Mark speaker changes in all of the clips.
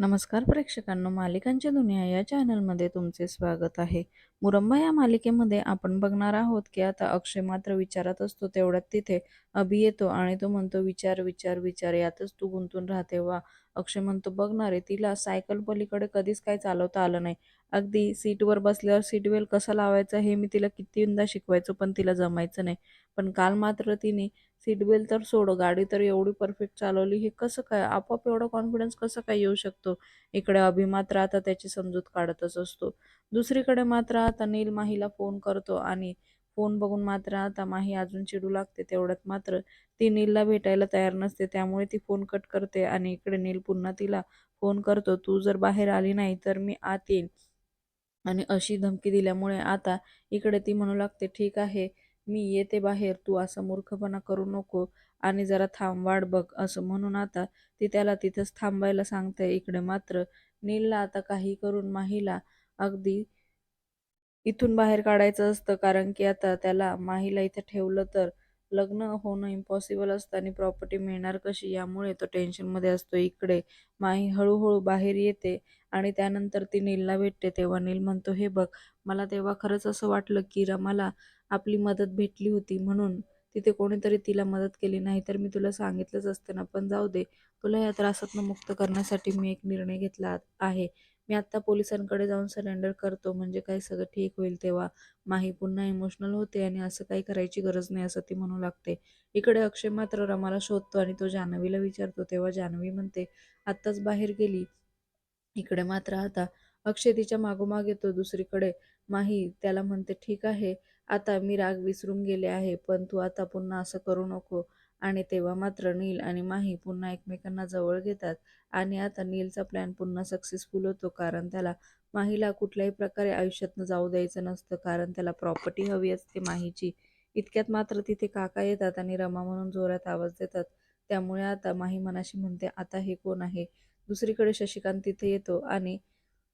Speaker 1: नमस्कार प्रेक्षकांनो मालिकांची दुनिया या चॅनलमध्ये तुमचे स्वागत आहे. मुरंबा या मालिकेमध्ये आपण बघणार आहोत की आता अक्षय मात्र विचारात असतो तेवढ्यात तिथे अभि येतो आणि तो म्हणतो विचार विचार विचार यातच तू गुंतून राहते वा. अक्षय म्हणतो बघणार आहे तिला सायकल पलीकडे कधीच काही चालवता आलं नाही. अगदी सीटवर बसल्यावर सीट बेल्ट कसा लावायचा हे मी तिला कितींदा शिकवायचो पण तिला जमायचं नाही. पण काल मात्र तिने सीट बेल्ट तर सोड गाडी तर एवढी परफेक्ट चालवली हे कसं काय? आपोआप एवढा कॉन्फिडन्स कसं काय येऊ शकतो? इकडे अभि मात्र आता त्याची समजूत काढतच असतो. दुसरीकडे मात्र आता नील माहीला फोन करतो आणि फोन बघून मात्र आता माही अजून चिडू लागते तेवढ्यात मात्र ती नीलला भेटायला तयार नसते त्यामुळे ती फोन कट करते आणि इकडे नील पुन्हा तिला फोन करतो तू जर बाहेर आली नाही तर मी आत येईन. आणि अशी धमकी दिल्यामुळे आता इकडे ती म्हणू लागते ठीक आहे मी येते बाहेर तू असा मूर्खपणा करू नको आणि जरा थांब वाट बघ असं म्हणून आता ती त्याला तिथंच थांबायला सांगते. इकडे मात्र नीलला आता काही करून माहीला अगदी इथून बाहेर काढायचं असतं कारण की आता त्याला माहीला इथे ठेवलं तर लग्न होणं इम्पॉसिबल असतं आणि प्रॉपर्टी मिळणार कशी? यामुळे तो टेन्शनमध्ये असतो. इकडे माही हळूहळू बाहेर येते. आणि त्यानंतर ती नीलला भेटते तेव्हा नील म्हणतो हे बघ मला तेव्हा खरंच असं वाटलं की रमाला आपली मदत भेटली होती म्हणून. तिथे कोणीतरी तिला मदत केली. नाही तर मी तुला सांगितलंच असतं ना. पण जाऊ दे. तुला या त्रासातनं मुक्त करण्यासाठी मी एक निर्णय घेतला आहे. मी आत्ता पोलिसांकडे जाऊन सरेंडर करतो. म्हणजे काही सगळं ठीक होईल तेव्हा. माही पुन्हा इमोशनल होते आणि असं काही करायची गरज नाही असं ती म्हणू लागते. इकडे अक्षय मात्र रमाला शोधतो आणि तो जान्हवीला विचारतो. तेव्हा जान्हवी म्हणते आत्ताच बाहेर गेली. इकडे मात्र आता अक्षय तिच्या मागोमाग येतो दुसरीकडे. माही त्याला म्हणते ठीक आहे आता मी राग विसरून गेले आहे पण तू आता पुन्हा असं करू नको. आणि तेव्हा मात्र नील आणि माही पुन्हा एकमेकांना जवळ घेतात आणि आता नीलचा प्लॅन पुन्हा सक्सेसफुल होतो कारण त्याला माहीला कुठल्याही प्रकारे आयुष्यातनं जाऊ द्यायचं नसतं कारण त्याला प्रॉपर्टी हवी असते माहीची. इतक्यात मात्र तिथे काका येतात आणि रमा म्हणून जोरात आवाज देतात. त्यामुळे आता माही मनाशी म्हणते आता हे कोण आहे? दुसरीकडे शशिकांत तिथे येतो आणि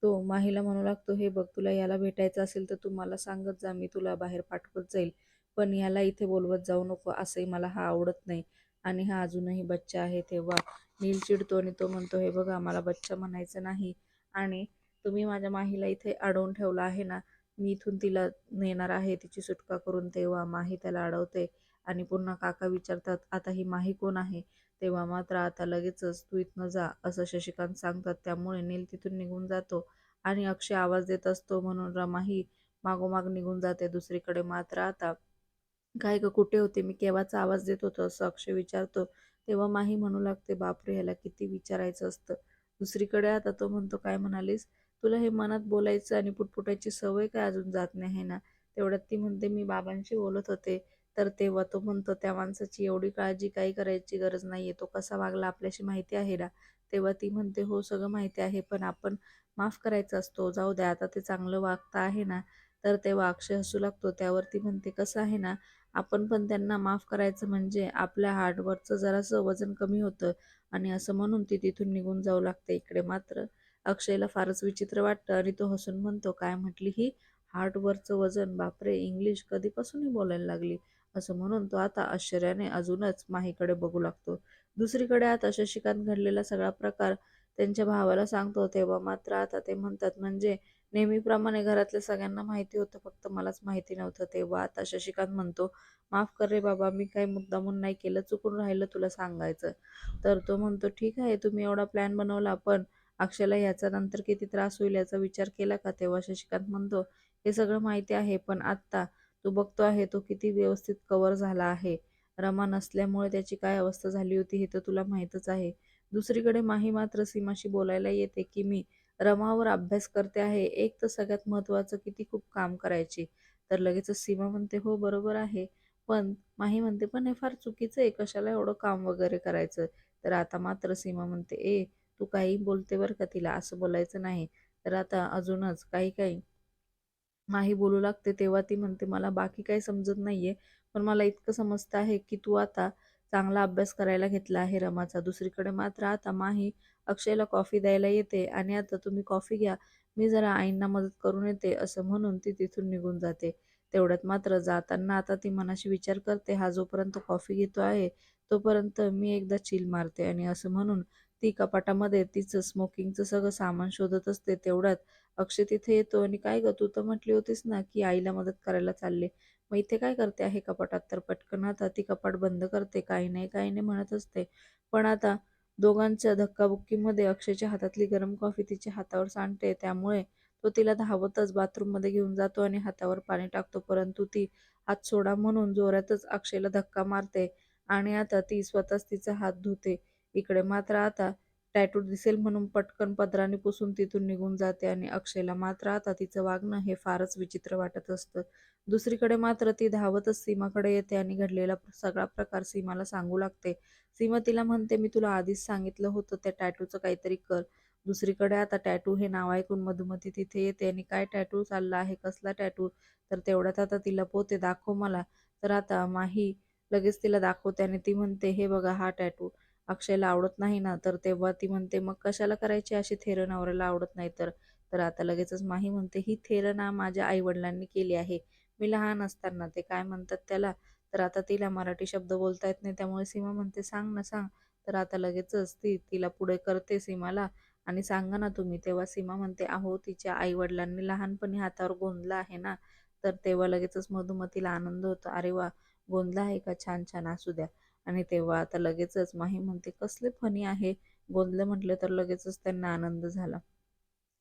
Speaker 1: तो माहीला म्हणू लागतो हे बघ तुला याला भेटायचं असेल तर तू मला सांगत जा मी तुला बाहेर पाठवत जाईल. पण याला इथे बोलवत जाऊ नको असंही मला हा आवडत नाही. आणि हा अजूनही बच्चा आहे तेव्हा नील चिडतो आणि तो म्हणतो हे बघा मला बच्चा म्हणायचं नाही. आणि तुम्ही माझ्या माहीला इथे अडवून ठेवलं आहे ना मी इथून तिला नेणार आहे तिची सुटका करून तेव्हा माही त्याला अडवते. आणि पुन्हा काका विचारतात आता ही माही कोण आहे? तेव्हा मात्र आता लगेचच तू इथनं जा असं शशिकांत सांगतात. त्यामुळे नील तिथून निघून जातो आणि अक्षय आवाज देत असतो म्हणून रमाही मागोमाग निघून जाते दुसरीकडे. मात्र आता काय ग कुठे होते? मी केव्हाचा आवाज देत होतो? असं अक्षय विचारतो. तेव्हा माही म्हणू लागते बापरे ह्याला किती विचारायचं असतं. दुसरीकडे आता तो म्हणतो काय म्हणालीस? तुला हे मनात बोलायचं आणि पुटपुटायची सवय काय अजून जात नाही आहे ना? तेवढ्यात ती म्हणते मी बाबांशी बोलत होते. तर तेव्हा तो म्हणतो त्या माणसाची एवढी काळजी काही करायची गरज नाही आहे तो कसा वागला आपल्याशी माहिती आहे ना? तेव्हा ती म्हणते हो सगळं माहिती आहे पण आपण माफ करायचा असतो. जाऊ द्या आता ते चांगलं वागता आहे ना? तर तेव्हा अक्षय हसू लागतो. त्यावर ती म्हणते कसं आहे ना आपण पण त्यांना माफ करायचं म्हणजे आपल्या हार्डवरचं जरासं वजन कमी होतं आणि असं म्हणून ती तिथून निघून जाऊ लागते इकडे. मात्र अक्षयला फारच विचित्र वाटतं आणि तो हसून म्हणतो काय म्हटली ही? हार्टवरचं वजन? बापरे! इंग्लिश कधीपासूनही बोलायला लागली. असं म्हणून तो आता आश्चर्याने अजूनच माहीकडे बघू लागतो. दुसरीकडे आता शशिकांत घडलेला सगळा प्रकार त्यांच्या भावाला सांगतो. तेव्हा मात्र आता ते म्हणतात म्हणजे नेहमीप्रमाणे घरातल्या सगळ्यांना माहिती होतं फक्त मलाच माहिती नव्हतं. तेव्हा आता शशिकांत म्हणतो माफ कर रे बाबा मी काही मुद्दामून नाही केलं चुकून राहिलं तुला सांगायचं. तर तो म्हणतो ठीक आहे तुम्ही एवढा प्लॅन बनवला पण अक्षयला ह्याचा नंतर किती त्रास होईल याचा विचार केला का? तेव्हा शशिकांत म्हणतो हे सगळं माहिती आहे पण आत्ता तू बघतो आहे तो किती व्यवस्थित कवर झाला आहे. रमा नसल्यामुळे त्याची काय अवस्था झाली होती हे तर तुला माहीतच आहे. दुसरीकडे माही मात्र सीमाशी बोलायला येते की मी रमावर अभ्यास करते आहे. एक तर सगळ्यात महत्त्वाचं की ती खूप काम करायची. तर लगेचच सीमा म्हणते हो बरोबर आहे. पण माही म्हणते पण हे फार चुकीचं आहे. कशाला एवढं काम वगैरे करायचं? तर आता मात्र सीमा म्हणते ए तू काही बोलते बरं का तिला? असं बोलायचं नाही. तर आता अजूनच काही काही माही बोलू लागते तेव्हा ती म्हणते मला बाकी काही समजत नाहीये पण मला इतकं समजतं आहे की तू आता चांगला अभ्यास करायला घेतला आहे रमाचा. दुसरीकडे मात्र आता माही अक्षयला कॉफी द्यायला येते आणि आता तुम्ही कॉफी घ्या मी जरा आईंना मदत करून येते असं म्हणून ती तिथून निघून जाते. तेवढ्यात मात्र जाताना आता ती मनाशी विचार करते हा जोपर्यंत कॉफी घेतो आहे तोपर्यंत मी एकदा चिल मारते आणि असं म्हणून ती कपाटामध्ये तिचं स्मोकिंगचं सगळं सामान शोधत असते तेवढ्यात. अक्षय तिथे येतो आणि काय ग तू तर म्हटली होतीस ना की आईला मदत करायला चालले. मग इथे काय करते आहे कपाटात? तर पटकन आता ती कपाट बंद करते काही नाही काही नाही म्हणत असते. पण आता दोघांच्या धक्काबुक्कीमध्ये अक्षयच्या हातातली गरम कॉफी तिच्या हातावर सांडते. त्यामुळे तो तिला धावतच बाथरूममध्ये घेऊन जातो आणि हातावर पाणी टाकतो. परंतु ती हात सोडा म्हणून जोरातच अक्षयला धक्का मारते आणि आता ती स्वतःच तिचा हात धुते. इकडे मात्र आता टॅटू दिसेल म्हणून पटकन पदराने पुसून तिथून निघून जाते आणि अक्षयला मात्र आता तिचं वागणं हे फारच विचित्र वाटत असतं. दुसरीकडे मात्र ती धावतच सीमाकडे येते आणि घडलेला सगळा प्रकार सीमाला सांगू लागते. सीमा तिला म्हणते मी तुला आधीच सांगितलं होतं त्या टॅटूचं काहीतरी कर. दुसरीकडे आता टॅटू हे नाव ऐकून मधुमती तिथे येते आणि काय टॅटू चालला आहे कसला टॅटू? तर तेवढ्यात आता तिला पोते दाखव मला. तर आता माही लगेच तिला दाखवते आणि ती म्हणते हे बघा हा टॅटू. अक्षयला आवडत नाही ना तर तेव्हा ती म्हणते मग कशाला करायची अशी थेर नवऱ्याला आवडत नाही तर? तर आता लगेचच माही म्हणते ही थेर ना माझ्या आईवडिलांनी केली आहे. मी लहान असताना ते काय म्हणतात त्याला? तर आता तिला मराठी शब्द बोलता येत नाही त्यामुळे सीमा म्हणते सांग ना सांग. तर आता लगेचच ती तिला पुढे करते सीमाला आणि सांगा ना तुम्ही. तेव्हा सीमा म्हणते अहो तिच्या आईवडिलांनी लहानपणी हातावर गोंधला आहे ना? तर तेव्हा लगेचच मधुमतीला आनंद होतो अरे वा गोंधला आहे का? छान छान असू द्या. आणि तेव्हा आता लगेचच माही म्हणते कसले फनी आहे. गोंधलं म्हटलं तर लगेचच त्यांना आनंद झाला.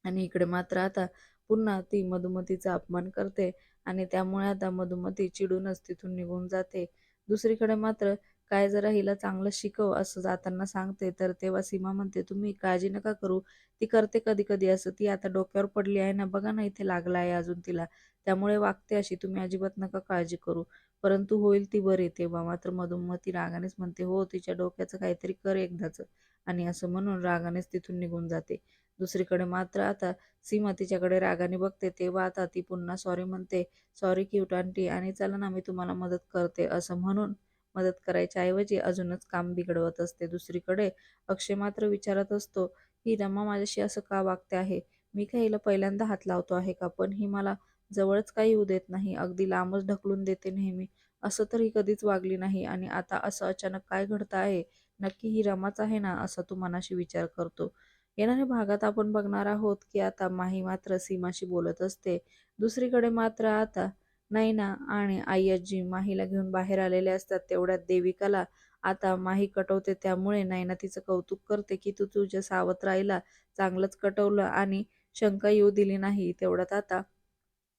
Speaker 1: आणि इकडे मात्र आता पुन्हा ती मधुमतीचा अपमान करते आणि त्यामुळे आता मधुमती चिडूनच तिथून निघून जाते. दुसरीकडे मात्र काय जरा हिला चांगलं शिकव असं जाताना सांगते तर तेव्हा सीमा म्हणते तुम्ही काळजी नका करू. ती करते कधी कधी असं. ती आता डोक्यावर पडली आहे ना बघा ना इथे लागला आहे अजून तिला. त्यामुळे वागते अशी. तुम्ही अजिबात नका काळजी करू. परंतु होईल ती बरी तेव्हा मात्र मधुमती रागानेच म्हणते हो तिच्या डोक्याचं काहीतरी कर एकदाच. आणि असं म्हणून रागानेच तिथून निघून जाते. दुसरीकडे मात्र आता सीमा तिच्याकडे रागाने बघते तेव्हा आता ती पुन्हा सॉरी म्हणते सॉरी क्यूट आंटी आणि चला ना मी तुम्हाला मदत करते. असं म्हणून मदत करायच्या ऐवजी अजूनच काम बिघडवत असते. दुसरीकडे अक्षय मात्र विचारत असतो ही रमा माझ्याशी असं का वागते आहे? मी का हिला पहिल्यांदा हात लावतो आहे का? पण ही मला जवळच काही येऊ देत नाही. अगदी लांबच ढकलून देते नेहमी. असं तर ही कधीच वागली नाही आणि आता असं अचानक काय घडतं आहे? नक्की ही रमाच आहे ना? असा तू मनाशी विचार करतो. येणाऱ्या भागात आपण बघणार आहोत की आता माही मात्र सीमाशी बोलत असते. दुसरीकडे मात्र आता नैना आणि आई आजी माहीला घेऊन बाहेर आलेले असतात. तेवढ्यात देविकाला आता माही कटवते. त्यामुळे नैना तिचं कौतुक करते की तू तुझ्या सावत्र आईला चांगलंच कटवलं आणि शंका येऊ दिली नाही. तेवढ्यात आता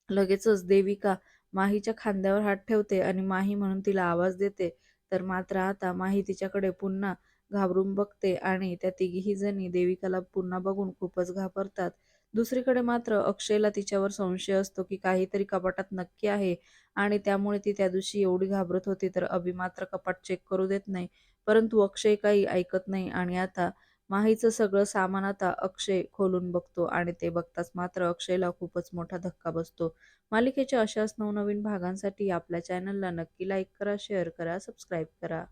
Speaker 1: लगेचच देविका माहीच्या खांद्यावर हात ठेवते आणि माही म्हणून तिला आवाज देते. तर मात्र आता माही तिच्याकडे पुन्हा घाबरून बघते आणि त्या तिघीही जणी देविकाला पुन्हा बघून खूपच घाबरतात. दुसरीकडे मात्र अक्षयला तिच्यावर संशय असतो की काहीतरी कपाटात नक्की आहे आणि त्यामुळे ती त्या दिवशी एवढी घाबरत होती तर अभि मात्र कपाट चेक करू देत नाही. परंतु अक्षय काही ऐकत नाही आणि आता माहीचं सगळं सामान आता अक्षय खोलून बघतो आणि ते बघताच मात्र अक्षयला खूपच मोठा धक्का बसतो. मालिकेच्या अशाच नवनवीन भागांसाठी आपल्या चॅनलला नक्की लाईक करा शेअर करा सबस्क्राईब करा.